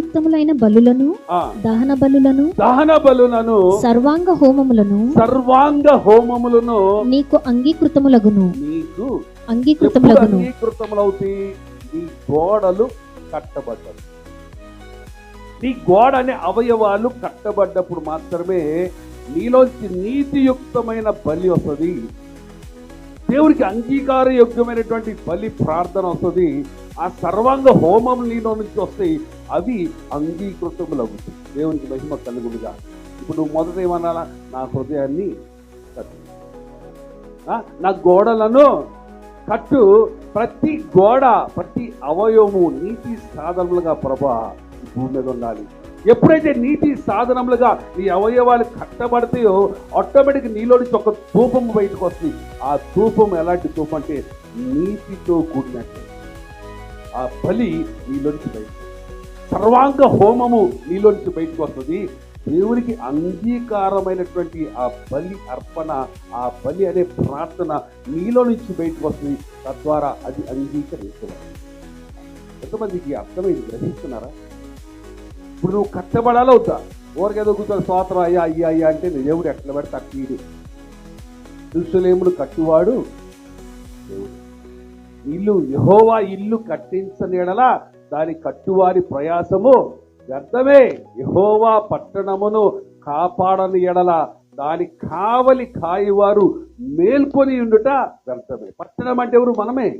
నీతియుక్తములైన బలులను దహన బలులను దహన బలులను సర్వాంగ హోమములను సర్వాంగ హోమములను నీకు అంగీకృతములగును. నీకు అంగీకృతములగును. అంగీకృతములవుతాయి నీ గోడలు కట్టబడ్డవి నీ గోడ అనే అవయవాలు కట్టబడ్డప్పుడు మాత్రమే నీలోంచి నీతియుక్తమైన బలి వస్తుంది. దేవునికి అంగీకార యోగ్యమైనటువంటి బలి ప్రార్థన వస్తుంది. ఆ సర్వాంగ హోమం నీలో నుంచి వస్తాయి. అవి అంగీకృతములు దేవునికి మహిమ కలుగులుగా ఇప్పుడు నువ్వు మొదట ఏమన్నారా నా హృదయాన్ని కట్టు. నా గోడలను కట్టు. ప్రతి గోడ ప్రతి అవయవము నీతి సాధనలుగా ప్రభా భూమి మీద ఉండాలి. ఎప్పుడైతే నీతి సాధనములుగా నీ అవయవాలు కట్టబడతాయో ఆటోమేటిక్ నీలో నుంచి ఒక ధూపం బయటకు వస్తుంది. ఆ ధూపం ఎలాంటి ధూపం అంటే నీతితో కూడినట్టు. ఆ బలి నీలోంచి బయటకు సర్వాంగ హోమము నీలోంచి బయటకు వస్తుంది. దేవునికి అంగీకారమైనటువంటి ఆ బలి అర్పణ ఆ బలి అనే ప్రార్థన నీలో నుంచి బయటకు వస్తుంది. తద్వారా అది అంగీకరించబడుతుంది. ఎంతమందికి అర్థమైంది? గ్రహిస్తున్నారా? ఇప్పుడు నువ్వు కట్టబడాలో అవుతా ఊరికేదో కూర్చొని స్తోత్రం అయ్యా అయ్యా అయ్యా అంటే దేవుడు ఎట్లా పడితే అట్లీడు దుష్టులేముడు కట్టువాడు దేవుడు. ఇల్లు యహోవా ఇల్లు కట్టించనేడలా దాని కట్టువారి ప్రయాసము వ్యర్థమే. యహోవా పట్టణమును కాపాడని ఎడల దాని కావలి కాయవారు మేల్కొని ఉండుట వ్యర్థమే. పట్టణం అంటే ఎవరు మనమే.